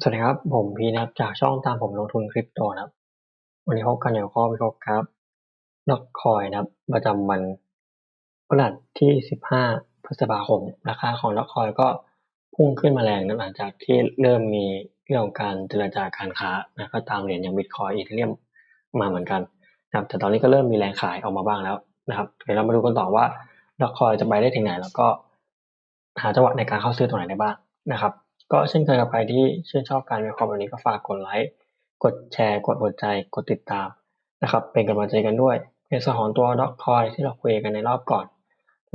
สวัสดีครับ ผมพีนะครับ จากช่องตามผมลงทุนคริปโตนะครับ วันนี้พบกันในข้อวิเคราะห์ครับดอกคอยนะครับ ประจำวันพฤหัสที่ 15 พฤษภาคม ราคาของดอกคอยก็พุ่งขึ้นมาแรงนะหลังจากที่เริ่มมีเรื่องของการเจรจาการค้านะก็ตามเหรียญอย่างบิตคอยอีเทเรียมมาเหมือนกันนะครับแต่ตอนนี้ก็เริ่มมีแรงขายออกมาบ้างแล้วนะครับเดี๋ยวเรามาดูกันต่อว่าดอกคอยจะไปได้ถึงไหน แล้วก็หาจังหวะในการเข้าซื้อตรงไหนได้บ้างนะครับ ก็เช่นเคยกับใครที่ชื่นชอบการวิเคราะห์แบบนี้ก็ฝากกดไลค์กดแชร์ กดหัวใจ กดติดตามนะครับ เป็นกำลังใจกันด้วยในส่วนตัวด็อกคอยที่เราคุยกันในรอบก่อน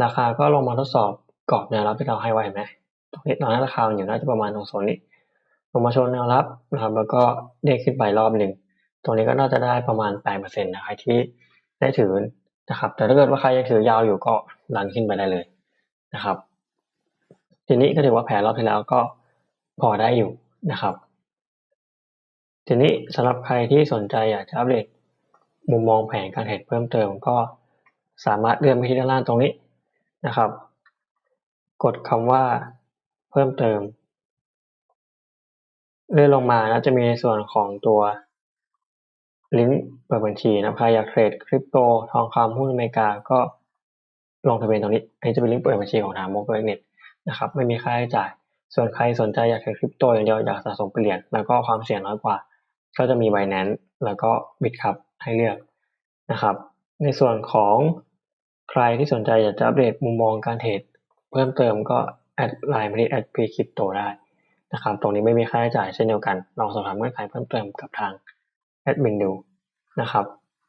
ราคาก็ลงมาทดสอบกรอบแนวรับที่เราให้ไว้เห็นไหมตรงนี้ตอนนั้นราคาอยู่น่าจะประมาณตรงโซนนี้ลงมาชนแนวรับนะครับแล้วก็เด้งขึ้นไปรอบหนึ่งตรงนี้ก็น่าจะได้ประมาณ8%นะใครที่ได้ถือนะครับ แต่ถ้าเกิดว่าใครยังถือยาวอยู่ก็รันขึ้นไปได้เลยนะครับ ทีนี้ก็ถือว่าแผนรอบที่แล้วก็ พอได้อยู่นะครับ ทีนี้สำหรับใครที่สนใจอยากจะอัปเดตมุมมองแผนการเทรดเพิ่มเติมก็สามารถเลื่อนไปที่ด้านล่างตรงนี้นะครับ กดคำว่าเพิ่มเติม เลื่อนลงมานะจะมีในส่วนของตัวลิงก์เปิดบัญชีนะใครอยากเทรดคริปโตทองคำหุ้นอเมริกาก็ลงทะเบียนตรงนี้อันนี้จะเป็นลิงก์เปิดบัญชีของทางโมบิลเน็ตนะครับ ไม่มีค่าใช้จ่าย ส่วนใครสนใจอยากเทรดคริปโตอย่างเดียวอยากสะสมเหรียญแล้วก็ความเสี่ยงน้อยกว่า ก็จะมี Binance แล้วก็ Bitcup ให้เลือกนะครับ ในส่วนของใครที่สนใจอยากจะอัปเดตมุมมองการเทรดเพิ่มเติมก็แอดไลน์มาที่แอดพีคริปโตได้นะครับ ตรงนี้ไม่มีค่าใช้จ่ายเช่นเดียวกัน ลองสอบถามเงื่อนไขเพิ่มเติมกับทางแอดมินดูนะครับ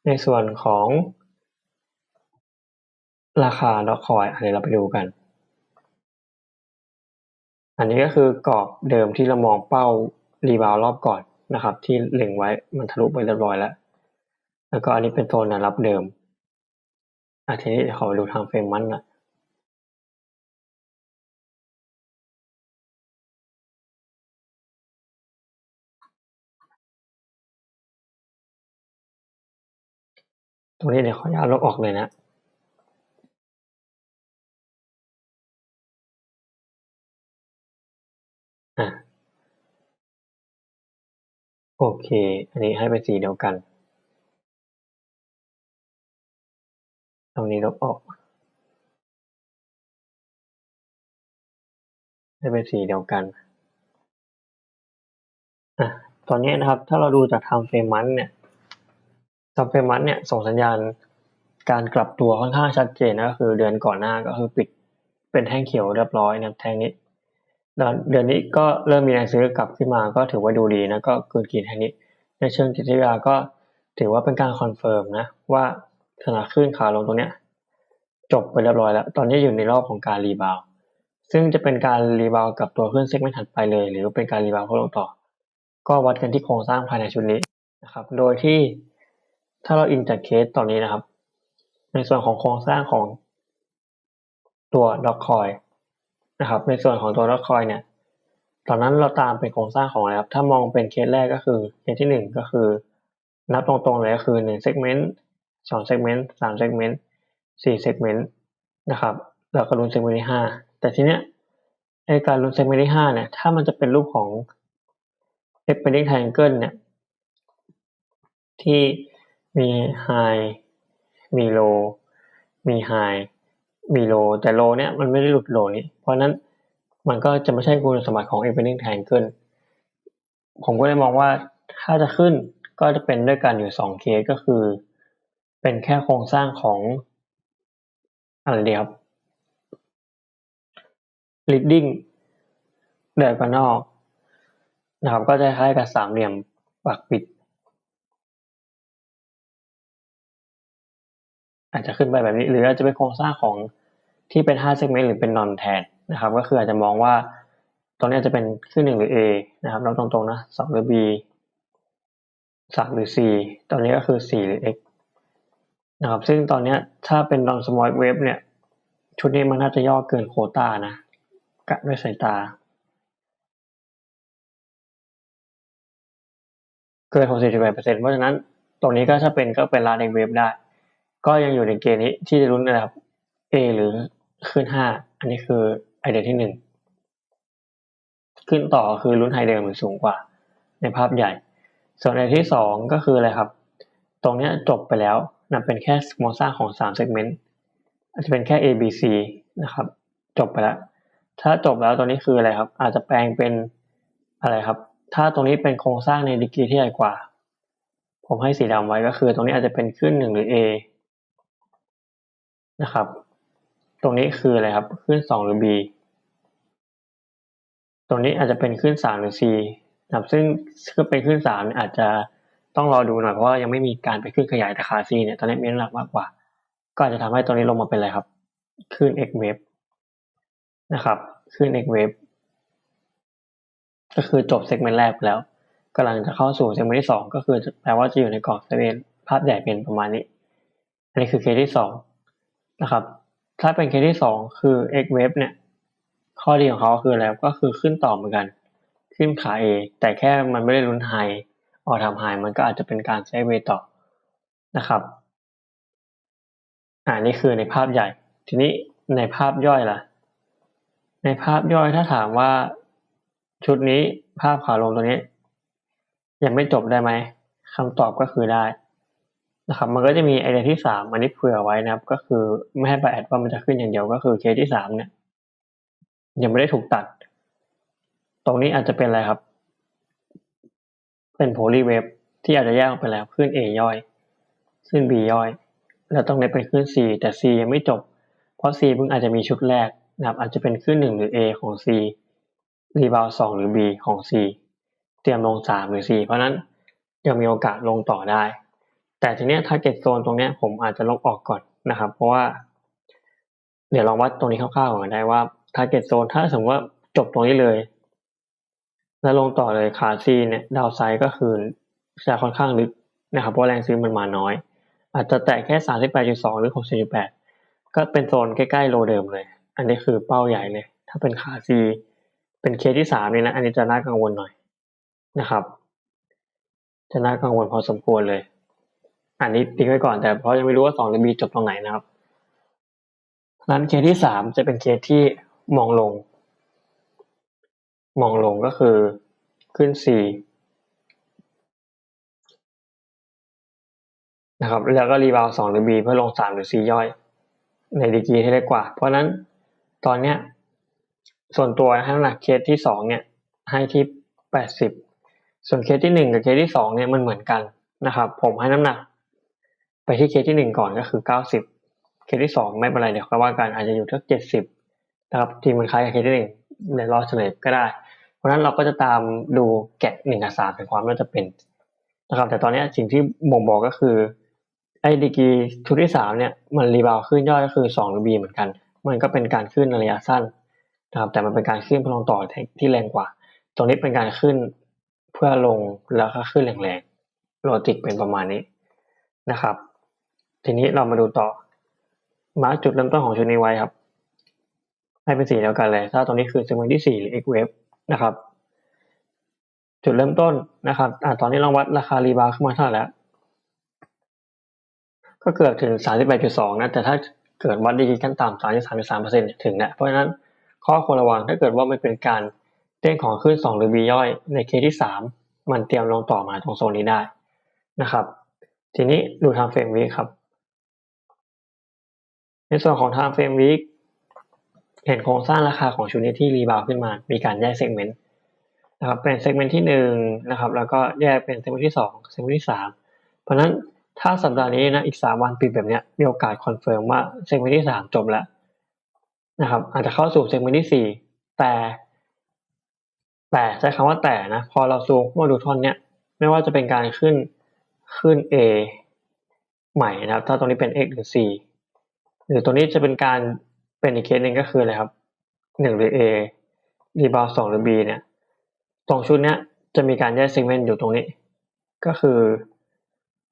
ในส่วนของราคาดอกคอยเดี๋ยวเราไปดูกัน อันนี้ก็คือกรอบเดิมที่เรามองเป้ารีบาวรอบก่อนนะครับ ที่เล็งไว้มันทะลุไปเรียบร้อยแล้ว แล้วก็อันนี้เป็นโซนแนวรับเดิมอาทีนี้เดี๋ยวขอดูทางเฟรมมันนะตรงนี้เดี๋ยวขออนุญาตลบออกเลยนะ อะ โอเค อันนี้ให้เป็นสีเดียวกัน ตรงนี้ลบออก ให้เป็นสีเดียวกัน อะ ตอนนี้นะครับ ถ้าเราดูจากทางเฟรมมันเนี่ยทางเฟรมมันเนี่ย ส่งสัญญาณการกลับตัวค่อนข้างชัดเจนนะก็คือเดือนก่อนหน้าก็คือปิดเป็นแท่งเขียวเรียบร้อยนะแท่งนี้ เดือนนี้ก็เริ่มมีแรงซื้อกลับขึ้นมาก็ถือว่าดูดีนะก็เกินกินแท่งนี้ในเชิงจิตวิทยาก็ถือว่าเป็นการคอนเฟิร์มนะว่าขนาขึ้นขาลงตรงเนี้ยจบไปเรียบร้อยแล้ว ตอนนี้อยู่ในรอบของการรีบาวซึ่งจะเป็นการรีบาวกับตัวขึ้นเซกไม่ถัดไปเลย หรือเป็นการรีบาวเพื่อลงต่อ ก็วัดกันที่โครงสร้างภายในชุดนี้นะครับ โดยที่ถ้าเราอินจากเคสตอนนี้นะครับ ในส่วนของโครงสร้างของตัวด็อกคอย นะครับ ในส่วนของตัวดอกคอยเนี่ย ตอนนั้นเราตามเป็นโครงสร้างของอะไรครับ ถ้ามองเป็นเคสแรกก็คือเคสที่หนึ่งก็คือ นับตรงๆเลยก็คือหนึ่งเซกเมนต์สองเซกเมนต์สามเซกเมนต์สี่เซกเมนต์นะครับแล้วก็ลุ้นเซกเมนต์ที่ห้าแต่ทีเนี้ยไอการลุ้นเซกเมนต์ที่ห้าเนี่ย ถ้ามันจะเป็นรูปของ e x p a n d i n g triangle เนี่ย ที่มีไฮมีโลมีไฮมีโลแต่โลเนี่ยมันไม่ได้หลุดโลนี้ เพราะนั้นมันก็จะไม่ใช่คุณสมบัติของ e x p a n d i n g triangle ผมก็เลยมองว่าถ้าจะขึ้นก็จะเป็นด้วยกันอยู่สองเคสก็คือ เป็นแค่โครงสร้างของอะไรดีครับ leading diagonal นะครับก็จะคล้ายกับสามเหลี่ยมปักปิด อาจจะขึ้นไปแบบนี้ หรืออาจจะเป็นโครงสร้างของที่เป็น5 segment หรือเป็น non แทน นะครับ ก็คืออาจจะมองว่าตรงนี้จะเป็นขึ้นหนึ่งหรือ A นะครับแล้วตรงๆนะสองหรือ B สามหรือ C ตอนนี้ก็คือ 4 หรือ X นะครับ ซึ่งตอนนี้ถ้าเป็น non small wave เนี่ย ชุดนี้มันน่าจะย่อเกินโคต้านะกะด้วยสายตา เกิน 68%เพราะฉะนั้นตรงนี้ก็ถ้าเป็นก็เป็นลาในเว็บได้ ก็ยังอยู่ในเกณฑ์นี้ที่จะรุ้นนะครับ A หรือขึ้น 5 อันนี้คือ ไอเดียที่1ขึ้นต่อคือรุ่นไฮเดิมหรือสูงกว่า ในภาพใหญ่ ส่วนในที่สองก็คืออะไรครับ ตรงนี้จบไปแล้วนะเป็นแค่โครงสร้างของสามเซกเมนต์อาจจะเป็นแค่ A B C นะครับ จบไปแล้ว ถ้าจบแล้วตรงนี้คืออะไรครับ อาจจะแปลงเป็นอะไรครับ ถ้าตรงนี้เป็นโครงสร้างในดีกรีที่ใหญ่กว่า ผมให้สีดำไว้ก็คือ ตรงนี้อาจจะเป็นขึ้นหนึ่งหรือ A นะครับ ตรงนี้คืออะไรครับขึ้นสองหรือ B ตรงนี้อาจจะเป็นขึ้นสามหรือ C นะครับซึ่งถ้าเป็นขึ้นสามอาจจะต้องรอดูหน่อยเพราะว่ายังไม่มีการไปขึ้นขยายแต่คา C เนี่ยตอนนี้มีน้ำหนักมากกว่า ก็อาจจะทำให้ตรงนี้ลงมาเป็นอะไรครับ ขึ้น X wave นะครับ ขึ้น X wave ก็คือจบเซกเมนต์แรกแล้วกำลังจะเข้าสู่เซกเมนต์ที่สองก็คือแปลว่าจะอยู่ในกรอบเซกเมนภาพใหญ่เป็นประมาณนี้ อันนี้คือเคสที่สองนะครับ ถ้าเป็นเคสที่สองคือ X wave เนี่ย ข้อดีของเขาคืออะไรก็คือขึ้นต่อเหมือนกัน ขึ้นขา A แต่แค่มันไม่ได้ลุ้นไฮออทำไฮมันก็อาจจะเป็นการไซด์เวย์ต่อนะครับอ่านี่คือในภาพใหญ่ ทีนี้ในภาพย่อยล่ะ ในภาพย่อยถ้าถามว่าชุดนี้ภาพขาลงตัวนี้ ยังไม่จบได้ไหมคำตอบก็คือได้ นะครับมันก็จะมีไอเดียที่สามอันนี้เผื่อไว้นะครับ ก็คือไม่ให้ไปแอดว่ามันจะขึ้นอย่างเดียวก็คือเคสที่สามเนี่ยยังไม่ได้ถูกตัด ตรงนี้อาจจะเป็นอะไรครับ เป็นโพลีเวฟที่อาจจะแยกออกไปแล้วขึ้น A ย่อย ขึ้น B ย่อย แล้วตรงนี้เป็นขึ้น C แต่ C ยังไม่จบ เพราะ C เพิ่งอาจจะมีชุดแรกนะครับ อาจจะเป็นขึ้นหนึ่งหรือ A ของ C รีบาวสองหรือ B ของ C เตรียมลงสามหรือ C เพราะนั้นยังมีโอกาสลงต่อได้ แต่ทีเนี้ย target zone ตรงเนี้ยผมอาจจะลบออกก่อนนะครับ เพราะว่า เดี๋ยวลองวัดตรงนี้คร่าวๆก่อนได้ว่า target zone ถ้าสมมติว่าจบตรงนี้เลย แล้วลงต่อเลยขา C เนี่ยดาวไซด์ก็คือจะค่อนข้างลึกนะครับเพราะแรงซื้อมันมาน้อย อาจจะแตะแค่สามสิบแปดจุดสองหรือหกสิบแปดก็เป็นโซนใกล้ๆโลเดิมเลย อันนี้คือเป้าใหญ่เลย ถ้าเป็นขา C เป็นเคสที่สามนี่นะ อันนี้จะน่ากังวลหน่อยนะครับ จะน่ากังวลพอสมควรเลย อันนี้ทิ้งไว้ก่อนแต่เพราะยังไม่รู้ว่าสองหรือ B จบตรงไหนนะครับนั้นเคสที่สามจะเป็นเคสที่มองลง มองลงก็คือขึ้น C นะครับ แล้วก็รีบาวสองหรือ B เพื่อลงสามหรือ C ย่อย ในดีกรีที่เล็กกว่า เพราะนั้นตอนเนี้ยส่วนตัวให้น้ำหนักเคสที่สองเนี่ยให้ที่แปดสิบส่วนเคสที่หนึ่งกับเคสที่สองเนี่ยมันเหมือนกันนะครับ ผมให้น้ำหนัก ไปที่เคสที่หนึ่งก่อนก็คือเก้าสิบเคสที่สองไม่เป็นไรเดี๋ยวก็ว่ากันอาจจะอยู่ที่เจ็ดสิบนะครับที่มันคล้ายกับเคสที่หนึ่งในรอบเฉลยก็ได้ เพราะฉะนั้นเราก็จะตามดูแกะหนึ่งกับสามเป็นความน่าจะเป็นนะครับ แต่ตอนนี้สิ่งที่บ่งบอกก็คือไอ้ดีกีชุดที่สามเนี่ยมันรีบาวขึ้นย่อยก็คือสองหรือบีเหมือนกัน มันก็เป็นการขึ้นในระยะสั้นนะครับแต่มันเป็นการขึ้นพลังต่อที่แรงกว่า ตรงนี้เป็นการขึ้นเพื่อลงแล้วก็ขึ้นแรงๆโลจิกเป็นประมาณนี้นะครับ ทีนี้เรามาดูต่อ มาจุดเริ่มต้นของชุดนี้ไว้ครับ ให้เป็นสีเดียวกันเลย ถ้าตรงนี้คือเซกเมนต์ที่สี่หรือ x wave นะครับ จุดเริ่มต้นนะครับอ่าตอนนี้เราวัดราคารีบาขึ้นมาเท่าไหร่แล้ว ก็เกือบถึง 38.2 นะ แต่ถ้าเกิดวัดดีกีขั้นต่ำ33.3%ถึงนะ เพราะฉะนั้นข้อควรระวังถ้าเกิดว่ามันเป็นการเด้งของขึ้น 2 หรือ B ย่อยในเคสที่ 3 มันเตรียมลงต่อมาตรงโซนนี้ได้นะครับ ทีนี้ดูทางเฟรมวีครับ ในส่วนของทางเฟรมวีเห็นโครงสร้างราคาของชุดนี้ที่รีบาวขึ้นมา มีการแยกเซกเมนต์นะครับ เป็นเซกเมนต์ที่1นะครับ แล้วก็แยกเป็นเซกเมนต์ที่2เซกเมนต์ที่ 3 เพราะฉะนั้นถ้าสัปดาห์นี้นะ อีก 3 วันปิดแบบนี้มีโอกาสคอนเฟิร์มว่าเซกเมนต์ที่ 3 จบแล้วนะครับ อาจจะเข้าสู่เซกเมนต์ที่ 4 แต่ แต่ใช้คำว่าแต่นะ พอเราซูมมาดูท่อนเนี้ย ไม่ว่าจะเป็นการขึ้นขึ้น A ใหม่นะครับ ถ้าตรงนี้เป็น x หรือ c หรือตัวนี้จะเป็นการเป็นอีกเคสหนึ่งก็คืออะไรครับหนึ่งหรือ a รีบาวสองหรือ b เนี่ยตรงชุดเนี้ยจะมีการแยกเซกเมนต์อยู่ตรงนี้ ก็คือ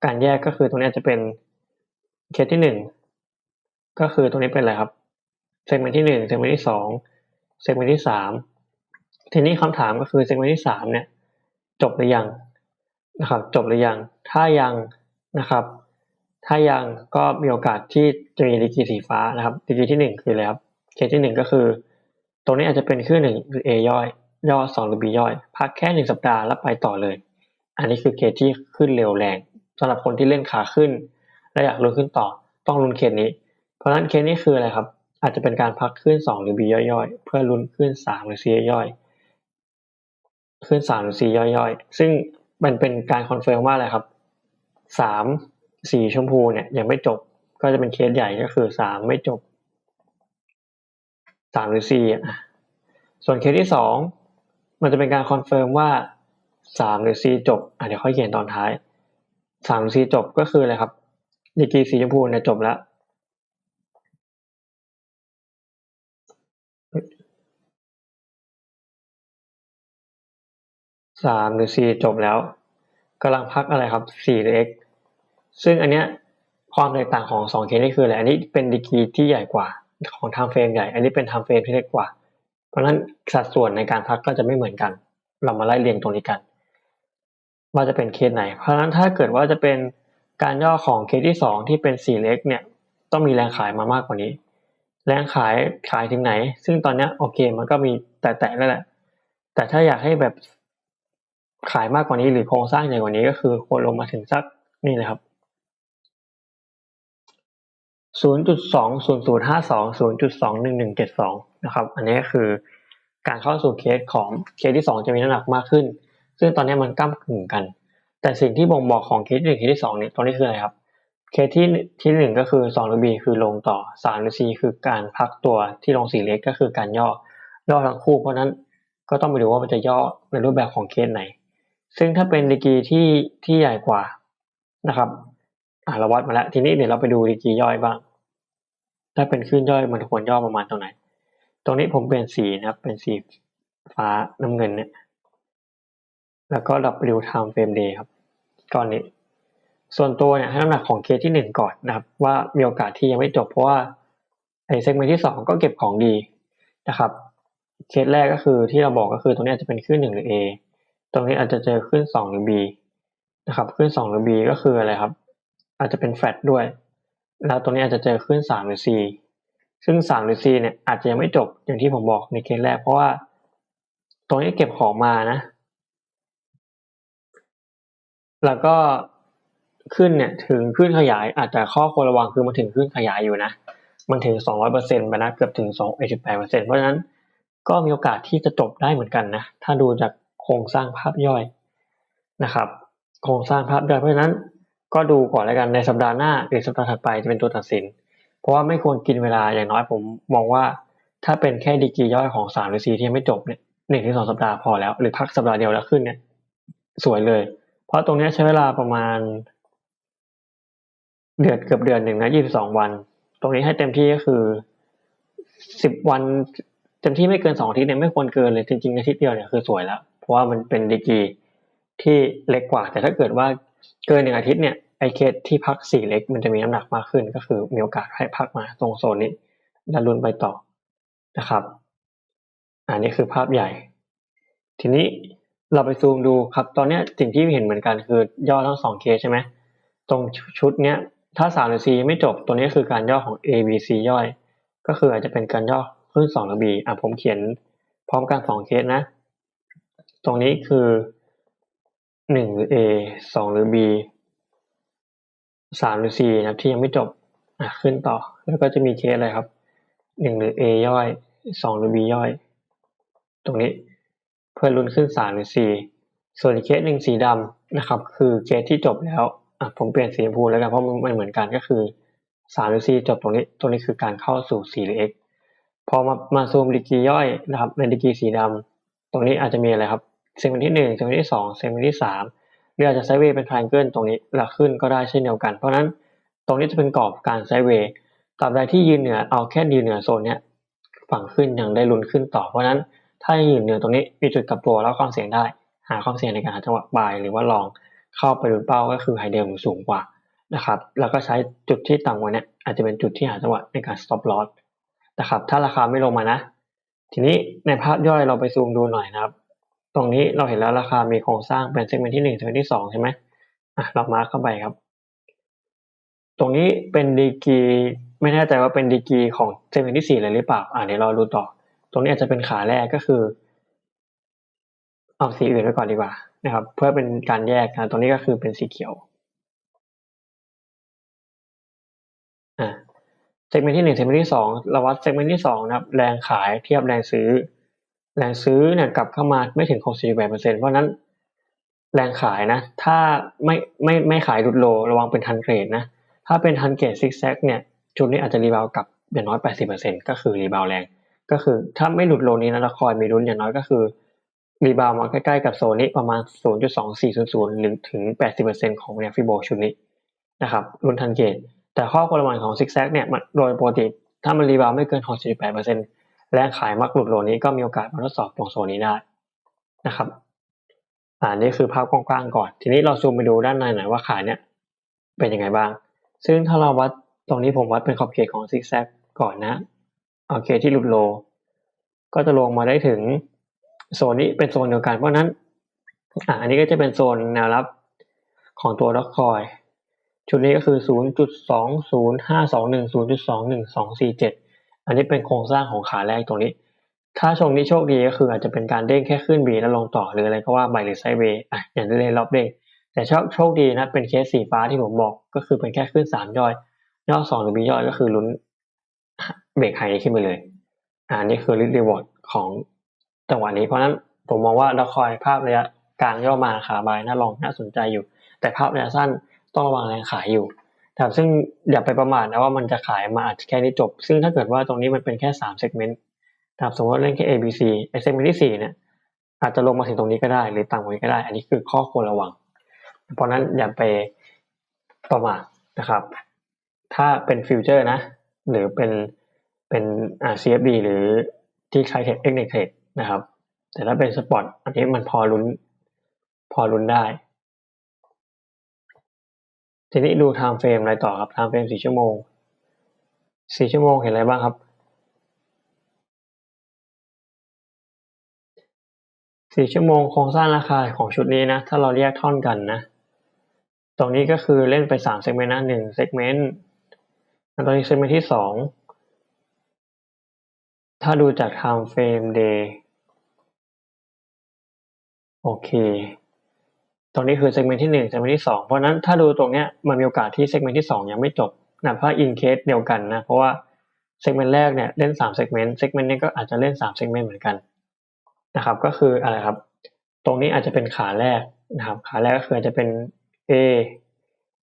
การแยกก็คือตรงนี้จะเป็นเคสที่หนึ่งก็คือตรงนี้เป็นอะไรครับเซกเมนต์ที่หนึ่งเซกเมนต์ที่สองเซกเมนต์ที่สามทีนี้คำถามก็คือเซกเมนต์ที่สามเนี่ยจบหรือยังนะครับ จบหรือยัง ถ้ายังนะครับ ถ้ายังก็มีโอกาสที่จะมีดีกรีสีฟ้านะครับดีกรีที่หนึ่งคืออะไรครับเคสที่หนึ่งก็คือ ตรงนี้อาจจะเป็นขึ้นหนึ่งหรือ A ย่อย ย่อสองหรือ B ย่อย พักแค่หนึ่งสัปดาห์แล้วไปต่อเลย อันนี้คือเคสที่ขึ้นเร็วแรงสำหรับคนที่เล่นขาขึ้น และอยากลุ้นขึ้นต่อต้องลุ้นเคสนี้ เพราะฉะนั้นเคสนี้คืออะไรครับ อาจจะเป็นการพักขึ้นสองหรือ B ย่อยๆ เพื่อลุ้นขึ้นสามหรือ C ย่อยขึ้นสามหรือ C ย่อยๆ ซึ่งมันเป็นการคอนเฟิร์มว่าอะไรครับสาม สีชมพูเนี่ยยังไม่จบ ก็จะเป็นเคสใหญ่ก็คือสามไม่จบสามหรือสี่อะส่วนเคสที่สองมันจะเป็นการคอนเฟิร์มว่าสามหรือสี่จบอะเดี๋ยวค่อยเขียนตอนท้ายสามหรือสี่จบก็คืออะไรครับดีกรีสีชมพูเนี่ยจบแล้วสามหรือสี่จบแล้วกำลังพักอะไรครับสี่หรือ x ซึ่งอันเนี้ยความแตกต่างของสองเคสนี่คืออะไร อันนี้เป็นดีกรีที่ใหญ่กว่าของไทม์เฟรมใหญ่ อันนี้เป็นไทม์เฟรมที่เล็กกว่า เพราะฉะนั้นสัดส่วนในการพักก็จะไม่เหมือนกัน เรามาไล่เรียงตรงนี้กัน ว่าจะเป็นเคสไหน เพราะฉะนั้นถ้าเกิดว่าจะเป็นการย่อของเคสที่สองที่เป็นสี่เล็กเนี่ยต้องมีแรงขายมามากกว่านี้ แรงขายขายถึงไหน ซึ่งตอนนี้โอเคมันก็มีแต่แต่แล้วแหละ แต่ถ้าอยากให้แบบขายมากกว่านี้หรือโครงสร้างใหญ่กว่านี้ก็คือควรลงมาถึงสักนี่เลยครับ 0.20052 0.21172 นะครับ อันนี้คือการเข้าสู่เคสของเคสที่ 2 จะมีน้ำหนักมากขึ้น ซึ่งตอนนี้มันก้ามกึ่งกัน แต่สิ่งที่บ่งบอกของเคสที่1เคสที่2เนี่ยตอนนี้คืออะไรครับ เคสที่ที่ 1 ก็คือ2หรือ B คือลงต่อ3หรือ C คือการพักตัวที่ลง4เล็กก็คือการย่อย่อทั้งคู่ เพราะนั้นก็ต้องไปดูว่ามันจะย่อในรูปแบบของเคสไหน ซึ่งถ้าเป็นดีกรีที่ที่ใหญ่กว่านะครับอ่าเราวัดมาแล้วทีนี้เดี๋ยวเราไปดูดีกรีย่อยบ้าง ถ้าเป็นขึ้นย่อยมันควรย่อประมาณตรงไหน ตรงนี้ผมเปลี่ยนสีนะครับ เป็นสีฟ้าน้ำเงินเนี่ย แล้วก็ดับ W time frame day ครับก้อนนี้ ส่วนตัวเนี่ยให้น้ำหนักของเคสที่หนึ่งก่อนนะครับ ว่ามีโอกาสที่ยังไม่จบเพราะว่าไอ้เซกเมนต์ที่สองก็เก็บของดีนะครับ เคสแรกก็คือที่เราบอกก็คือตรงนี้อาจจะเป็นขึ้นหนึ่งหรือ A ตรงนี้อาจจะเจอขึ้นสองหรือ b นะครับขึ้นสองหรือ b ก็คืออะไรครับ อาจจะเป็นแฟลตด้วย แล้วตรงนี้อาจจะเจอขึ้นสามหรือ c ซึ่งสามหรือ c เนี่ยอาจจะยังไม่จบอย่างที่ผมบอกในเคสแรก เพราะว่า ตรงนี้เก็บของมานะ แล้วก็ขึ้นเนี่ยถึงขึ้นขยายอาจจะข้อควรระวังคือมันถึงขึ้นขยายอยู่นะ มันถึงสองร้อยเปอร์เซ็นต์ไปนะเกือบถึงสองแปดเปอร์เซ็นต์เพราะฉะนั้นก็มีโอกาสที่จะจบได้เหมือนกันนะ ถ้าดูจากโครงสร้างภาพย่อยนะครับ โครงสร้างภาพย่อยเพราะฉะนั้น ก็ดูก่อนแล้วกันในสัปดาห์หน้าหรือสัปดาห์ถัดไปจะเป็นตัวตัดสิน เพราะว่าไม่ควรกินเวลาอย่างน้อยผมมองว่า ถ้าเป็นแค่ดีกีย่อยของสามหรือสี่ที่ยังไม่จบเนี่ยหนึ่งถึงสองสัปดาห์พอแล้ว หรือพักสัปดาห์เดียวแล้วขึ้นเนี่ย สวยเลย เพราะตรงนี้ใช้เวลาประมาณ เดือนเกือบเดือนหนึ่งนะยี่สิบสองวัน ตรงนี้ให้เต็มที่ก็คือสิบวันเต็มที่ไม่เกินสองอาทิตย์เนี่ยไม่ควรเกินเลยจริงๆอาทิตย์เดียวเนี่ยคือสวยแล้ว เพราะว่ามันเป็นดีกีที่เล็กกว่า แต่ถ้าเกิดว่า เกินหนึ่งอาทิตย์เนี่ยไอเคสที่พักสี่เล็กมันจะมีน้ำหนักมากขึ้น ก็คือมีโอกาสให้พักมาตรงโซนนี้แล้วลุ้นไปต่อนะครับอันนี้คือภาพใหญ่ ทีนี้เราไปซูมดูครับ ตอนนี้สิ่งที่เห็นเหมือนกันคือย่อทั้งสองเคสใช่ไหมตรงชุดเนี้ยถ้าสามหรือ C ไม่จบตัวนี้คือการย่อของ A B C ย่อย ก็คืออาจจะเป็นการย่อขึ้นสองหรือ B อะผมเขียนพร้อมกันสองเคสนะ ตรงนี้คือ หนึ่งหรือ A สองหรือ B สามหรือ C นะครับที่ยังไม่จบอะขึ้นต่อแล้วก็จะมีเคสอะไรครับหนึ่งหรือ A ย่อยสองหรือ B ย่อย ตรงนี้เพื่อลุ้นขึ้นสามหรือ C ส่วนเคสหนึ่งสีดำนะครับ คือเคสที่จบแล้วอะผมเปลี่ยนสีชมพูแล้วกันเพราะมันเหมือนกันก็คือสามหรือ C จบตรงนี้ตรงนี้คือการเข้าสู่ C หรือ X พอมามาซูมดีกีย่อยนะครับในดีกีสีดำตรงนี้อาจจะมีอะไรครับ เซกเมนต์ที่หนึ่งเซกเมนต์ที่สองเซกเมนต์ที่สามหรืออาจจะไซเวย์เป็นทริงเกิลตรงนี้แล้วขึ้นก็ได้เช่นเดียวกัน เพราะนั้นตรงนี้จะเป็นกรอบการไซเวย์ตราบใดที่ยืนเหนือเอาแค่ยืนเหนือโซนเนี้ยฝั่งขึ้นยังได้ลุ้นขึ้นต่อเพราะนั้นถ้ายืนเหนือตรงนี้มีจุดกลับตัวแล้วความเสี่ยงได้ หาความเสี่ยงในการหาจังหวะบายหรือว่าลองเข้าไปดูเป้าก็คือไฮเดลสูงกว่านะครับแล้วก็ใช้จุดที่ต่ำกว่านี้อาจจะเป็นจุดที่หาจังหวะในการ stop loss นะครับถ้าราคาไม่ลงมานะ ทีนี้ในภาพย่อยเราไปซูมดูหน่อยนะครับ ตรงนี้เราเห็นแล้วราคามีโครงสร้างเป็นเซกเมนต์ที่หนึ่งเซกเมนต์ที่สองใช่ไหมอะเรามาร์คเข้าไปครับ ตรงนี้เป็นดีกีไม่แน่ใจว่าเป็นดีกีของเซกเมนต์ที่สี่เลยหรือเปล่าอ่าเดี๋ยวเราดูต่อ ตรงนี้อาจจะเป็นขาแรกก็คือ เอาสีอื่นไว้ก่อนดีกว่านะครับ เพื่อเป็นการแยกนะตรงนี้ก็คือเป็นสีเขียวอ่าเซกเมนต์ที่หนึ่งเซกเมนต์ที่สองเราวัดเซกเมนต์ที่สองนะครับ แรงขายเทียบแรงซื้อ แรงซื้อเนี่ยกลับเข้ามาไม่ถึง 68%เพราะนั้นแรงขายนะ ถ้าไม่ไม่ไม่ขายดุดโล ระวังเป็นทันเกรดนะ ถ้าเป็นทันเกรดซิกแซกเนี่ยจุดนี้อาจจะรีบาวกลับอย่างน้อย 80%ก็คือรีบาวแรง ก็คือถ้าไม่หลุดโลนี้นะเราคอยมีรุ้นอย่างน้อยก็คือรีบาวมาใกล้ๆกับโซนนี้ประมาณ 0.2400 หรือถึง 80%ของแนวฟิโบชุดนี้นะครับรุนทันเกตแต่ข้อควรระวังของซิกแซกเนี่ยมันโดยปกติถ้ามันรีบาวไม่เกิน 68% แรงขายมักหลุดโลนี้ก็มีโอกาสมาทดสอบตรงโซนนี้ได้นะครับอ่านี่คือภาพกว้างๆก่อน ทีนี้เราซูมไปดูด้านในหน่อยว่าขายเนี่ยเป็นยังไงบ้าง ซึ่งถ้าเราวัดตรงนี้ผมวัดเป็นขอบเขตของซิกแซกก่อนนะโอเคที่หลุดโล ก็จะลงมาได้ถึงโซนนี้เป็นโซนเดียวกันเพราะนั้นอ่าอันนี้ก็จะเป็นโซนแนวรับของตัวด็อกคอย ชุดนี้ก็คือ 0.20521 0.21247 อันนี้เป็นโครงสร้างของขาแรกตรงนี้ ถ้าชงนี้โชคดีก็คืออาจจะเป็นการเด้งแค่ขึ้น B แล้วลงต่อหรืออะไรก็ว่าไปหรือไซเวย์อะอย่างที่เล่นรอบเด้งแต่โชคโชคดีนะเป็นเคสสีฟ้าที่ผมบอกก็คือเป็นแค่ขึ้นสามย่อยย่อสองหรือ B ย่อยก็คือลุ้นเบรกไฮขึ้นไปเลยอ่านี่คือริดรีวอร์ดของจังหวะนี้เพราะนั้นผมมองว่าเราคอยภาพระยะกลางย่อมาขาบายน่าลองน่าสนใจอยู่ แต่ภาพระยะสั้นต้องระวังแรงขายอยู่ แต่ซึ่งอย่าไปประมาทนะว่ามันจะขายมาอาจจะแค่นี้จบ ซึ่งถ้าเกิดว่าตรงนี้มันเป็นแค่สามเซกเมนต์ถ้าสมมติเล่นแค่ A B C ไอเซกเมนต์ที่สี่เนี่ยอาจจะลงมาถึงตรงนี้ก็ได้ หรือต่ำกว่านี้ก็ได้ อันนี้คือข้อควรระวัง เพราะนั้นอย่าไปประมาทนะครับ ถ้าเป็นฟิวเจอร์นะ หรือเป็นเป็นอ่า CFD หรือที่ใช้เทคเอ็กเนเทรดนะครับ แต่ถ้าเป็นสปอร์ตอันนี้มันพอลุ้น พอลุ้นได้ ทีนี้ดูไทม์เฟรมอะไรต่อครับไทม์เฟรมสี่ชั่วโมงสี่ชั่วโมงเห็นอะไรบ้างครับสี่ชั่วโมงโครงสร้างราคาของชุดนี้นะ ถ้าเราแยกท่อนกันนะ ตรงนี้ก็คือเล่นไปสามเซกเมนต์นะหนึ่งเซกเมนต์ตอนนี้เซกเมนต์ที่สองถ้าดูจาก time frame day โอเค ตรงนี้คือ segment ที่หนึ่ง segment ที่สองเพราะนั้นถ้าดูตรงเนี้ยมันมีโอกาสที่ segment ที่สองยังไม่จบนะเพราะ in case เดียวกันนะเพราะว่า segment แรกเนี่ยเล่นสาม segment segment นี้ก็อาจจะเล่นสาม segment เหมือนกันนะครับก็คืออะไรครับ ตรงนี้อาจจะเป็นขาแรกนะครับขาแรกก็คืออาจจะเป็น A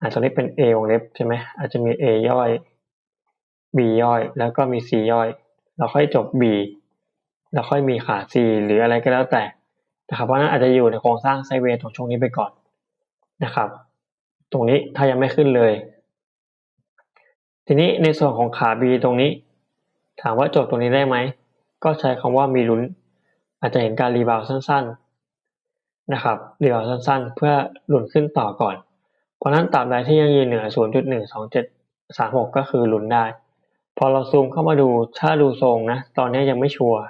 อาจจะนี้เป็น A วงเล็บใช่ไหมอาจจะมี A ย่อย B ย่อย แล้วก็มี C ย่อย เราค่อยจบ B แล้วค่อยมีขา C หรืออะไรก็แล้วแต่ นะครับเพราะนั้นอาจจะอยู่ในโครงสร้างไซเวย์ตรงช่วงนี้ไปก่อนนะครับ ตรงนี้ถ้ายังไม่ขึ้นเลย ทีนี้ในส่วนของขา B ตรงนี้ ถามว่าจบตรงนี้ได้ไหม ก็ใช้คำว่ามีลุ้น อาจจะเห็นการรีบาวสั้น ๆนะครับรีบาวสั้นๆ เพื่อหลุนขึ้นต่อก่อน เพราะนั้นตราบใดที่ยังยืนเหนือ 0.12736 ก็คือลุ้นได้ พอเราซูมเข้ามาดูถ้าดูทรงนะ ตอนนี้ยังไม่ชัวร์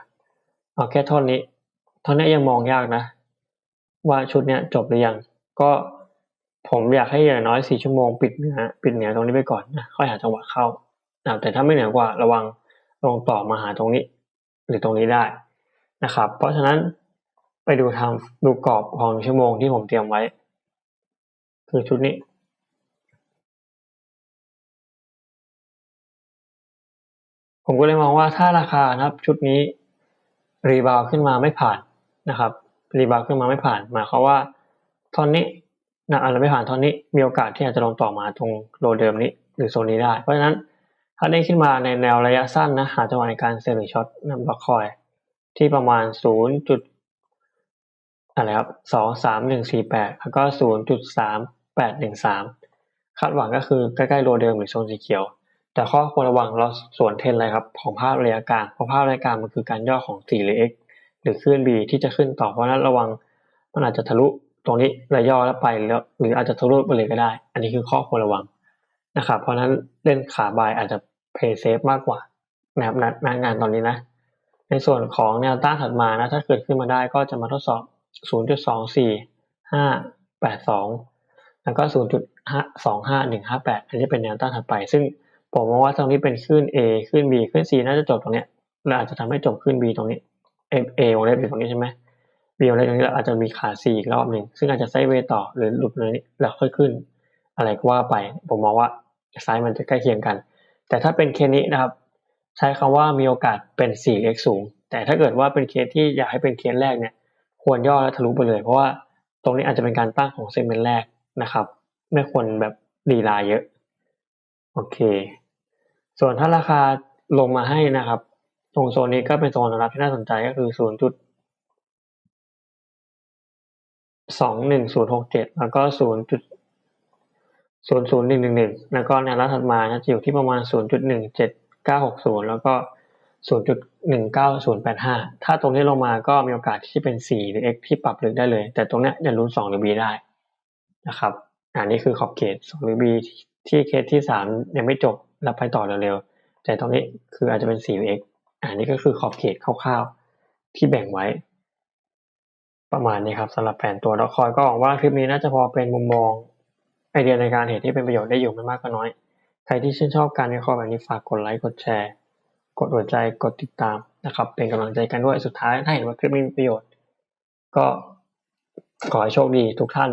เอาแค่ท่อนนี้ ท่อนนี้ยังมองยากนะ ว่าชุดเนี้ยจบหรือยัง ก็ผมอยากให้อย่างน้อยสี่ชั่วโมงปิดเนื้อปิดเนื้อตรงนี้ไปก่อนนะค่อยหาจังหวะเข้าแต่ถ้าไม่เหนือกว่าระวังลงต่อมาหาตรงนี้ หรือตรงนี้ได้นะครับ เพราะฉะนั้นไปดูทางดูกรอบของชั่วโมงที่ผมเตรียมไว้ คือชุดนี้ผมก็เลยมองว่าถ้าราคานะครับชุดนี้รีบาวขึ้นมาไม่ผ่าน นะครับรีบาวขึ้นมาไม่ผ่านหมายความว่าท่อนนี้นะอาจจะไม่ผ่านท่อนนี้มีโอกาสที่อาจจะลงต่อมาตรงโลเดิมนี้หรือโซนนี้ได้ เพราะฉะนั้นถ้าได้ขึ้นมาในแนวระยะสั้นนะหาจังหวะในการเซลล์ช็อตนำบล็อกคอยที่ประมาณศูนย์จุดอะไรครับสองสามหนึ่งสี่แปดแล้วก็ศูนย์จุดสามแปดหนึ่งสามคาดหวังก็คือใกล้ๆโลเดิมหรือโซนสีเขียว แต่ข้อควรระวังเราส่วนเทนอะไรครับของภาพระยะกลางเพราะภาพระยะกลางมันคือการย่อของ4หรือ x หรือคลื่น b ที่จะขึ้นต่อเพราะนั้นระวังมันอาจจะทะลุตรงนี้ระย่อแล้วไปแล้วหรืออาจจะทะลุไปเลยก็ได้ อันนี้คือข้อควรระวังนะครับ เพราะนั้นเล่นขาบายอาจจะเพย์เซฟมากกว่านะครับนักงานตอนนี้นะ ในส่วนของแนวต้านถัดมานะถ้าเกิดขึ้นมาได้ก็จะมาทดสอบ 0.24582 แล้วก็ 0.25158 อันนี้เป็นแนวต้านถัดไป ซึ่งผมมองว่าตรงนี้เป็นขึ้น A ขึ้น B ขึ้น C น่าจะจบตรงเนี้ยเราอาจจะทำให้จบขึ้น B ตรงนี้ A A วงเล็บอยู่ตรงนี้ใช่ไหม b เล็กตรงนี้แล้วอาจจะมีขา C อีกรอบหนึ่งซึ่งอาจจะไซด์เวย์ต่อหรือหลุดเลยแล้วค่อยขึ้น อะไรก็ว่าไป ผมมองว่าไซส์มันจะใกล้เคียงกัน แต่ถ้าเป็นเคสนี้นะครับ ใช้คำว่ามีโอกาสเป็น 4x สูง แต่ถ้าเกิดว่าเป็นเคสที่อยากให้เป็นเคสแรกเนี่ย ควรย่อและทะลุไปเลย เพราะว่าตรงนี้อาจจะเป็นการตั้งของเซกเมนต์แรกนะครับ ไม่ควรแบบดีลาเยอะ โอเค ส่วนถ้าราคาลงมาให้นะครับ ตรงโซนนี้ก็เป็นโซนรับที่น่าสนใจก็คือ 0. สองหนึ่งศูนย์หกเจ็ดแล้วก็ศูนย์จุดศูนย์ศูนย์หนึ่งหนึ่งหนึ่งแล้วก็แนวรับถัดมาจะอยู่ที่ประมาณศูนย์จุดหนึ่งเจ็ดเก้าหกศูนย์แล้วก็ศูนย์จุดหนึ่งเก้าศูนย์แปดห้าถ้าตรงนี้ลงมาก็มีโอกาสที่เป็นสี่หรือ x ที่ปรับลึกได้เลย แต่ตรงนี้จะลุ้นสองหรือ b ได้นะครับ อันนี้คือขอบเขตสองหรือ b ที่เคสที่สามยังไม่จบรับไปต่อเร็วๆ แต่ตรงนี้คืออาจจะเป็นสี่หรือ x อันนี้ก็คือขอบเขตคร่าวๆที่แบ่งไว้ ประมาณนี้ครับสำหรับแผนตัวดอคอยก็หวังว่าคลิปนี้น่าจะพอเป็นมุมมองไอเดียในการเห็นที่เป็นประโยชน์ได้อยู่ไม่มากก็น้อย ใครที่ชื่นชอบการวิเคราะห์แบบนี้ฝากกดไลค์กดแชร์ กดหัวใจกดติดตามนะครับ เป็นกำลังใจกันด้วยสุดท้ายถ้าเห็นว่าคลิปนี้มีประโยชน์ ก็ขอให้โชคดีทุกท่าน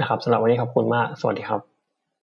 นะครับสำหรับวันนี้ขอบคุณมาก สวัสดีครับ